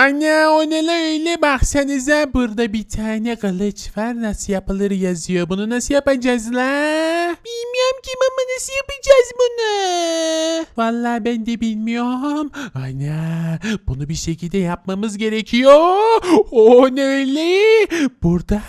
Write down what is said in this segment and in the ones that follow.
Anne o ne la öyle baksanıza burada bir tane kılıç var nasıl yapılır yazıyor bunu nasıl yapacağız la? Bilmiyorum ki ama nasıl yapacağız bunu? Vallahi ben de bilmiyorum. Ana bunu bir şekilde yapmamız gerekiyor. O ne öyle? Burada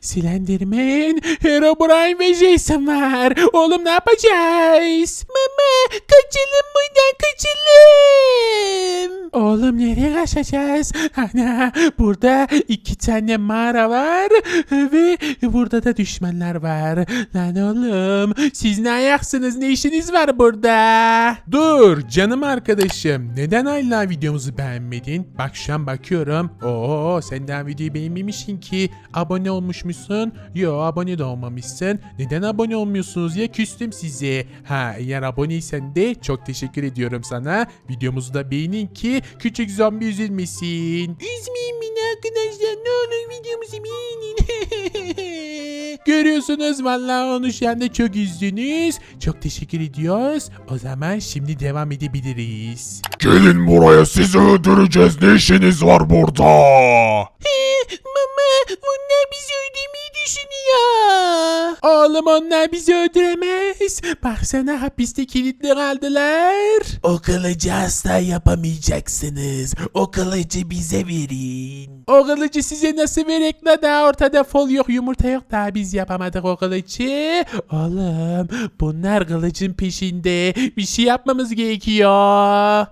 Slenderman, Herobrine ve Jason var. Oğlum ne yapacağız? Mama kaçalım buradan kaçalım. Oğlum nereye kaçacağız? Ana burada iki tane mağara var ve burada da düşmanlar var. Lan oğlum siz ne ayaksınız ne işiniz var burada? Dur canım arkadaşım neden hala videomuzu beğenmedin? Bak şu an bakıyorum. Oo sen daha videoyu beğenmemişsin ki. Abone olmuşmuşsun. Yo abone de olmamışsın. Neden abone olmuyorsunuz ya küstüm size. Ha eğer aboneysen de çok teşekkür ediyorum sana. Videomuzu da beğenin ki küçük zombi üzülmesin. Üzmeyin beni arkadaşlar ne olur videomuzu beğenin. Görüyorsunuz vallahi onu şu anda çok üzdünüz. Çok teşekkür ediyoruz. O zaman şimdi devam edebiliriz. Gelin buraya sizi öldüreceğiz. Ne işiniz var burada? Mama bunlar bizi öldürmeyi düşünüyor. Oğlum onlar bizi öldüremez. Baksana hapiste kilitli kaldılar. O kılıcı asla yapamayacaksınız. O kılıcı bize verin. O kılıcı size nasıl verek la daha ortada fol yok yumurta yok daha biz yapamadık o kılıcı. Oğlum bunlar kılıcın peşinde bir şey yapmamız gerekiyor.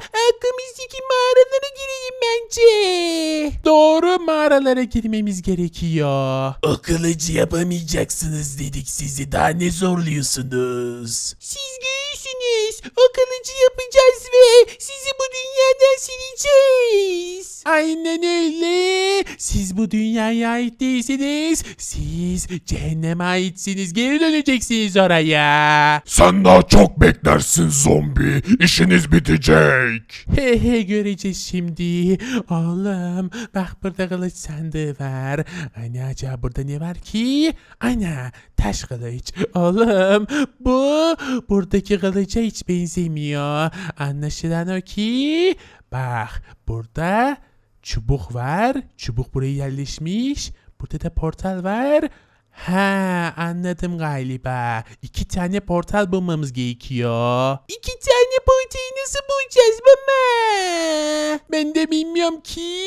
Arkamızdaki mağaralara girelim bence. Doğru mağaralara girmemiz gerekiyor. O kılıcı yapamayacaksınız dedik sizi. Daha ne zorluyorsunuz? Siz O kılıcı yapacağız ve sizi bu dünyadan sileceğiz. Aynen öyle. Siz bu dünyaya ait değilsiniz. Siz cehenneme aitsiniz. Geri döneceksiniz oraya. Sen daha çok beklersin zombi. İşiniz bitecek. He he göreceğiz şimdi. Oğlum bak burada kılıç sandığı var. Ana acaba burada ne var ki? Ana taş kılıç. Oğlum bu buradaki kılıca hiç benzemiyor. Anlaşılan o ki bak burada çubuk var. Çubuk buraya yerleşmiş. Burada da portal var. Ha anladım galiba. İki tane portal bulmamız gerekiyor. İki tane portayı nasıl bulacağız baba? Ben de bilmiyorum ki.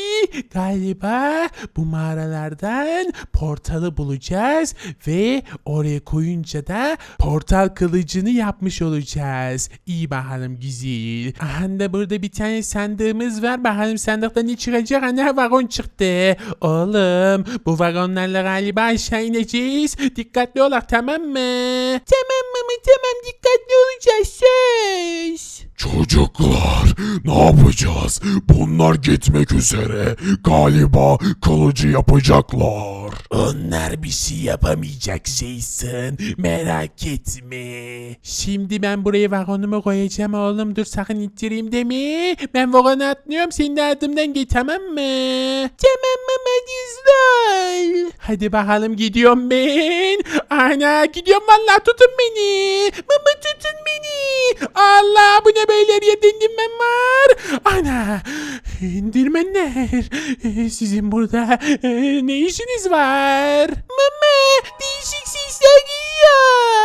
Galiba bu mağaralardan portalı bulacağız ve oraya koyunca da portal kılıcını yapmış olacağız. İyi bakalım güzel. Aha da burada bir tane sandığımız var. Bakalım sandıkta ne çıkacak? Ana vagon çıktı. Oğlum bu vagonlarla galiba aşağı ineceğiz. Dikkatli olak tamam mı? Tamam mama tamam dikkatli olacağız. Çocuklar ne yapacağız? Bunlar gitmek üzere. Galiba kılıcı yapacaklar. Onlar bir şey yapamayacak Jason. Merak etme. Şimdi ben buraya vagonumu koyacağım oğlum. Dur sakın ittireyim deme. Ben vagona atlıyorum. Senin de ardımdan git tamam mı? Tamam mama güzel. Hadi bakalım gidiyorum ben. Ana gidiyorum vallahi tutun beni. Mama tutun beni. Allah bu ne böyle yedim ben var. Ana indirmenler. Sizin burada e, ne işiniz var? Mama değişik sesler geliyor.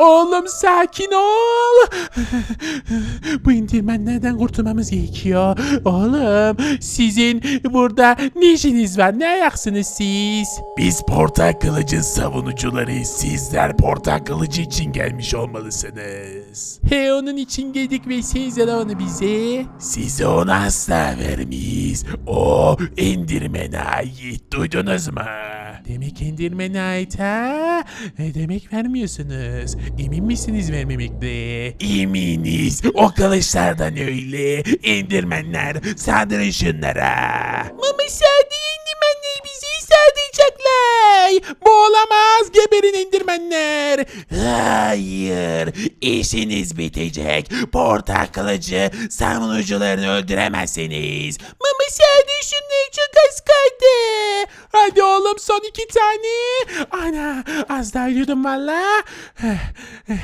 Oğlum sakin ol. Bu indirmenlerden kurtulmamız gerekiyor. Oğlum sizin burada ne işiniz var? Ne ayaksınız siz? Biz portal kılıcın savunucularıyız. Sizler portal kılıcı için gelmiş olmalısınız. He onun için geldik ve siz de onu bize. Size onu asla vermeyiz. O indirmene ait. Duydunuz mu? Demek indirmene ait ha? E, demek vermiyorsunuz. Emin misiniz vermemekle? Eminiz. O kılıçlardan öyle. İndirmenler saldırın şunlara. Mama sade indirmenler bizi sardıracaklar. Bu olamaz. Geberin indirmenler. Hayır. işiniz bitecek. Portal kılıcı savunucularını öldüremezsiniz. Mama sade şunları çok az kaldı. Hadi oğlum son iki tane. Ana az daha yudum valla. Eh, eh,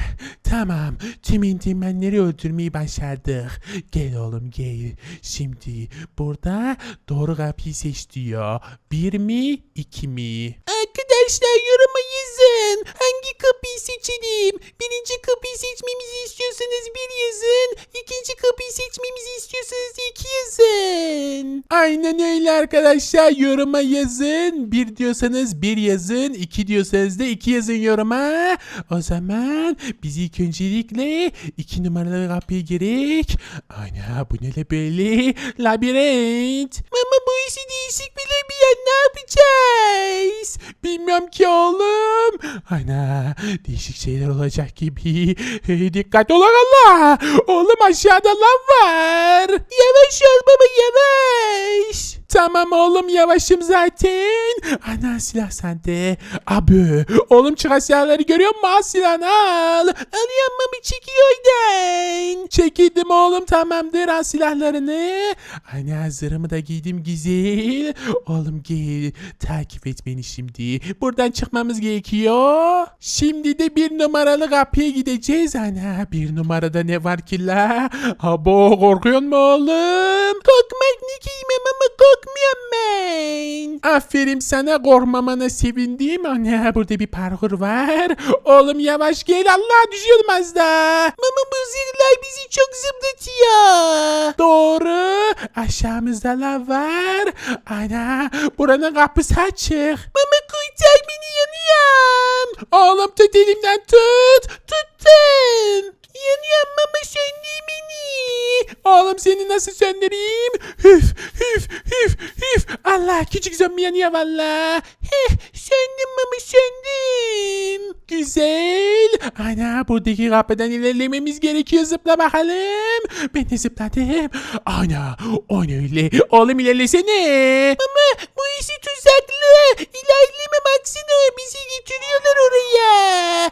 Tamam tüm intimenleri öldürmeyi başardık. Gel oğlum gel. Şimdi burada doğru kapıyı seç diyor. Bir mi iki mi? Arkadaşlar yoruma yazın. Hangi kapıyı seçelim? Birinci kapıyı seçmemizi istiyorsanız bir yazın. İkinci kapıyı seçmemizi istiyorsanız iki yazın. Aynen öyle arkadaşlar. Yoruma yazın. Bir diyorsanız bir yazın. iki diyorsanız da iki yazın yoruma. O zaman biz ilk öncelikle iki numaralı kapıya gerek. Ana bu ne böyle? Labirent. Mama bu işi değişik bir labirent. Ne yapacağız? Bilmiyorum ki oğlum. Ana değişik şeyler olacak gibi. Hey, dikkat ol Allah. Oğlum aşağıda lav var. Yavaş ol baba yavaş. Tamam oğlum yavaşım zaten. Ana silah sende. Abi oğlum çıkan silahları görüyor musun? Al silahını al. Alıyorum mami çekiyor oradan. Çekildim oğlum tamamdır al silahlarını. Ana zırhımı da giydim güzel. Oğlum gel takip et beni şimdi. Buradan çıkmamız gerekiyor. Şimdi de bir numaralı kapıya gideceğiz. Ana bir numarada ne var ki la? Abo korkuyor mu oğlum? Korkmak ne giymem ama korkmuyorum ben. Aferin sana korkmamana sevindim. Ana burada bir parkur var. Oğlum yavaş gel Allah düşüyorum az da. Mama bu zırhlar bizi çok zıplatıyor. Doğru. Aşağımızda lav var. Ana buranın kapısı açık. Mama kurtar beni yanıyorum. Oğlum tut elimden tut. Tuttum. Yanıyorum mama söndür beni. Oğlum seni nasıl söndüreyim? Hüf hüf hüf hüf. Allah küçük zombi yanıyor valla. Heh söndüm mama söndüm. Güzel. Ana buradaki kapıdan ilerlememiz gerekiyor zıpla bakalım. Ben de zıpladım. Ana o ne öyle. Oğlum ilerlesene. Mama bu işi tuzaklı. İlerleme baksana bizi getiriyorlar oraya.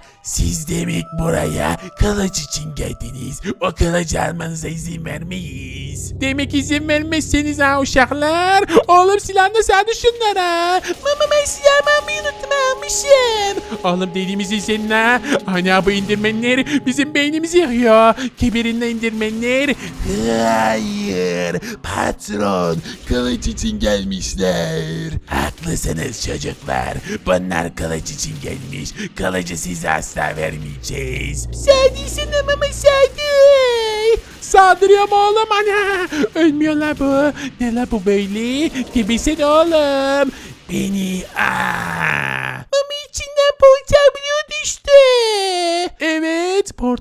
Siz demek buraya kılıç için geldiniz. O kılıcı almanıza izin vermeyiz. Demek izin vermezseniz ha uşaklar. Oğlum silahını sağdı şunlara. Mama ben silahımı almayı unuttum almışım. Oğlum dediğimizi senin ha. Ana bu indirmenler bizim beynimizi yakıyor. Kibirinle indirmenler. Hayır patron kılıç için gelmişler. Haklısınız çocuklar. Bunlar kılıç için gelmiş. Kılıcı size asla vermeyeceğiz. Sadisine mama sadi. Saldırıyorum oğlum ana. Ölmüyorlar bu. Ne la bu böyle? Gibisin oğlum. Beni aa.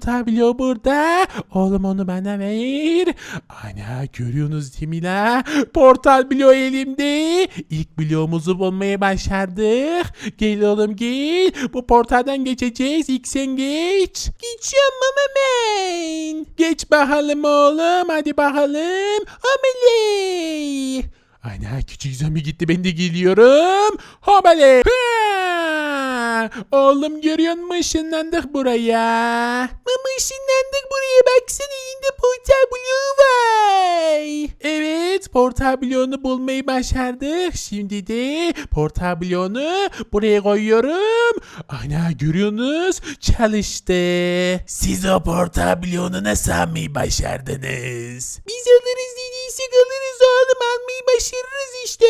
Portablo burada. Oğlum onu bana ver. Ana görüyorsunuz değil mi la? Portablo elimde. İlk bloğumuzu bulmayı başardık. Gel oğlum gel. Bu portaldan geçeceğiz. İlk sen geç. Geçiyorum mama ben. Geç bakalım oğlum. Hadi bakalım. Ameli. Ana küçük zombi gitti ben de geliyorum. Hobale. Oğlum görüyor musun ışınlandık buraya. Mama ışınlandık buraya baksana yine portal bloğu var. Evet portal bloğunu bulmayı başardık. Şimdi de portal bloğunu buraya koyuyorum. Ana görüyorsunuz çalıştı. Siz o portablonu nasıl almayı başardınız? Biz alırız dediysek alırız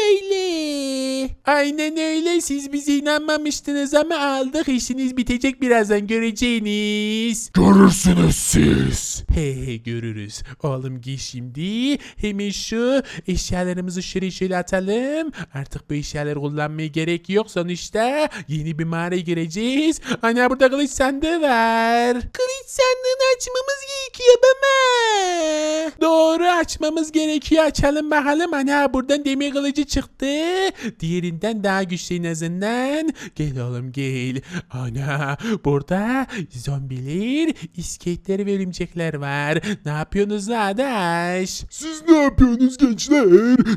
öyle. Aynen öyle siz bize inanmamıştınız ama aldık işiniz bitecek birazdan göreceğiniz. Görürsünüz siz. He he görürüz. Oğlum giy şimdi. Hemen şu eşyalarımızı şuraya şöyle atalım. Artık bu eşyaları kullanmaya gerek yok. Sonuçta yeni bir mağaraya gireceğiz. Ana burada kılıç sandığı var. Kılıç sandığını açmamız gerekiyor baba. Doğru açmamız gerekiyor. Açalım bakalım. Ana buradan demir kılıcı çıktı. Diğerinden daha güçlü en azından. Gel oğlum gel. Ana burada zombiler, iskeletler ve örümcekler var. Ne yapıyorsunuz adaş? Siz ne yapıyorsunuz gençler?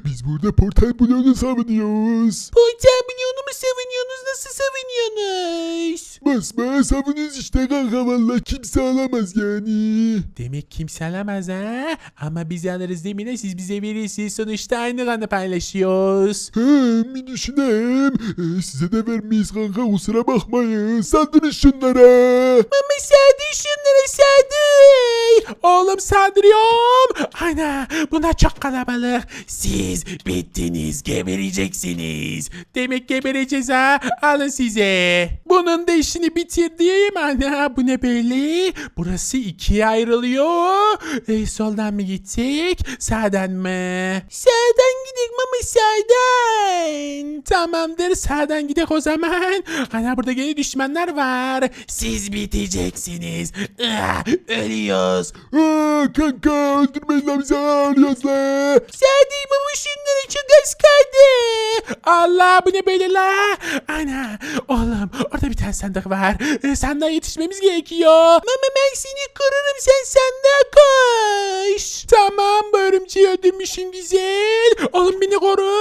Biz burada portal bloğunu savunuyoruz. Portal milyonu mu savunuyorsunuz? Nasıl savunuyorsunuz? Basmaya savunuyoruz işte kanka valla kimse alamaz yani. Demek kimse alamaz ha? Ama biz alırız değil mi? ne? Siz bize verirsiniz. Sonuçta aynı kanı paylaşıyoruz. He Minişik düşüneyim. Ee, size de vermeyiz kanka kusura bakmayın. Saldırın şunlara. Mama sardı şunları sardı. Oğlum saldırıyorum. Ana bunlar çok kalabalık. Siz bittiniz gebereceksiniz. Demek gebereceğiz ha. Alın size. Bunun da işini bitirdim. Ana bu ne böyle? Burası ikiye ayrılıyor. E, soldan mı gidecek? Sağdan mı? Sağdan gidelim mama sağdan. Tamamdır sağdan gidelim o zaman. Ana burada gene düşmanlar var. Siz biteceksiniz. Ah, ölüyoruz. Aa, kanka öldürmeyin lan bizi ağlıyoruz la. Sadi baba şunları çok az kaldı. Allah bu ne böyle la? Ana tane sandık var. Ee, sandığa yetişmemiz gerekiyor. Mama ben seni korurum sen sandığa koş. Tamam örümceği öldürmüşsün güzel. Oğlum beni koru.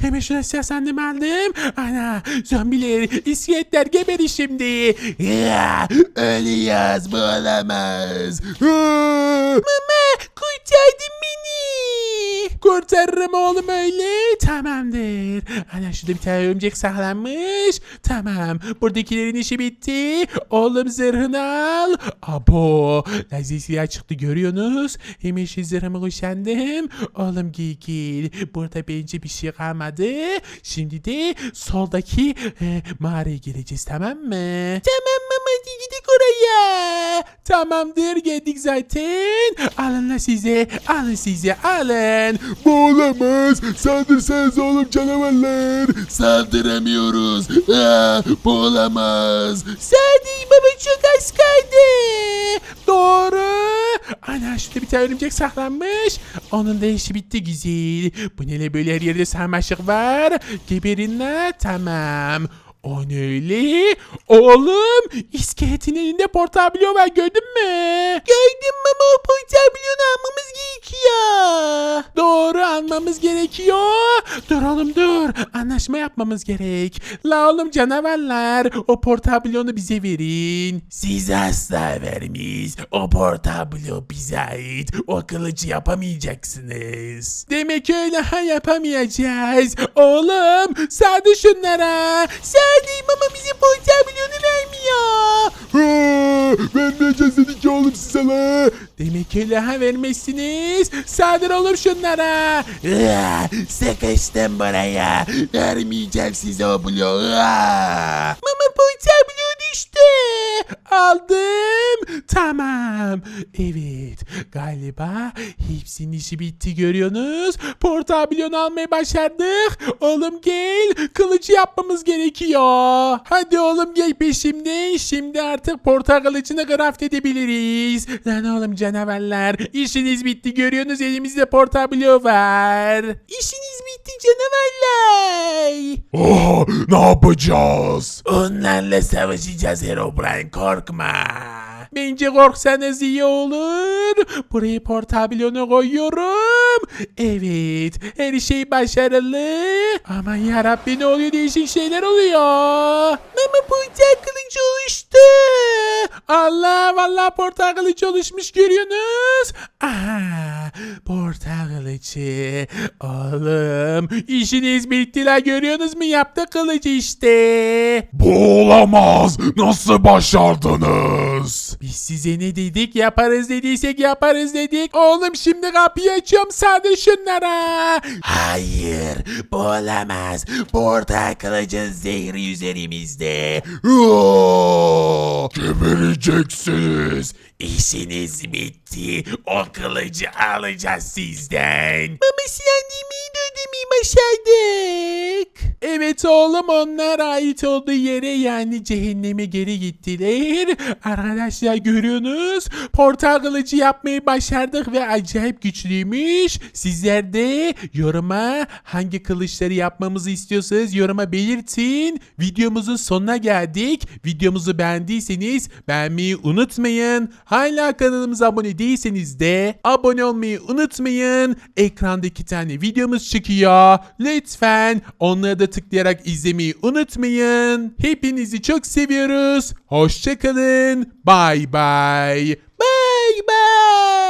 Hemen şurada silah aldım. Ana zombiler iskeletler geberi şimdi. Ya, ölüyoruz bu olamaz. Mama kurtardın beni. Kurtarırım oğlum öyle. Tamamdır. Ana şurada bir tane örümcek saklanmış. Tamam. Buradakilerin işi bitti. Oğlum zırhını al. Abo. Lazer silah çıktı görüyorsunuz. Hemen şu zırhımı kuşandım. Oğlum gigil. Burada bence bir şey kalmadı. Şimdi de soldaki e, mağaraya gireceğiz tamam mı? Tamam mama hadi gidelim oraya. Tamamdır geldik zaten. Alın la size. Alın size alın. bu olamaz. Saldırsanız oğlum canavarlar. Saldıramıyoruz. Aa, bu olamaz. Sadi baba çok az kaldı. Doğru. Ana şurada bir tane örümcek saklanmış. Onun da işi bitti güzel. Bu ne böyle her yerde sarmaşık var. Geberin la tamam. O öyle? Oğlum iskeletin elinde portablo var gördün mü? Gördüm ama o portablonu almamız gerekiyor. Doğru almamız gerekiyor. Dur oğlum dur. Anlaşma yapmamız gerek. La oğlum canavarlar. O portablonu bize verin. Size asla vermeyiz. O portablo bize ait. O kılıcı yapamayacaksınız. Demek öyle ha yapamayacağız. Oğlum sağdı şunlara. Sağdıyım ama bize portablonu vermiyor. Aa, vermeyeceğiz dedik ya oğlum size la. Demek öyle ha vermezsiniz. Sadır oğlum şunlara. Sıkıştım buraya. Vermeyeceğim size o bloğu. Mama portablo düştü. Aldım. Tamam. Evet. Galiba hepsinin işi bitti görüyorsunuz. Portablonu almayı başardık. Oğlum gel. Kılıcı yapmamız gerekiyor. Hadi oğlum gel peşimden. Şimdi artık portal kılıcını craft edebiliriz. Lan oğlum canavarlar. İşiniz bitti. Görüyorsunuz elimizde portablo var. İşiniz bitti canavarlar. Oh, ne yapacağız? Onlarla savaşacağız Herobrine korkma. Bence korksanız iyi olur. Buraya portablonu koyuyorum. Evet her şey başarılı. Aman yarabbi ne oluyor değişik şeyler oluyor. Mama portal kılıcı oluştu. Allah vallahi portal kılıcı oluşmuş görüyorsunuz. Aha portal kılıcı. Oğlum işiniz bitti la görüyorsunuz mu yaptı kılıcı işte. Bu olamaz. Nasıl başardınız? Biz size ne dedik yaparız dediysek yaparız dedik. Oğlum şimdi kapıyı açıyorum sadece şunlara. Hayır bu olamaz. Portal kılıcın zehri üzerimizde. Aa, gebereceksiniz. İşiniz bitti. O kılıcı alacağız sizden. Mama silendiğimi ödemeyi başardık. Evet oğlum onlar ait olduğu yere yani cehenneme geri gittiler. Arkadaşlar görüyorsunuz. Portal kılıcı yapmayı başardık ve acayip güçlüymüş. Sizler de yoruma hangi kılıçları yapmamızı istiyorsanız yoruma belirtin. Videomuzun sonuna geldik. Videomuzu beğendiyseniz beğenmeyi unutmayın. Hala kanalımıza abone değilseniz de abone olmayı unutmayın. Ekranda iki tane videomuz çıkıyor. Lütfen onları da tıklayarak izlemeyi unutmayın. Hepinizi çok seviyoruz. Hoşçakalın. Bye bye. Bye bye.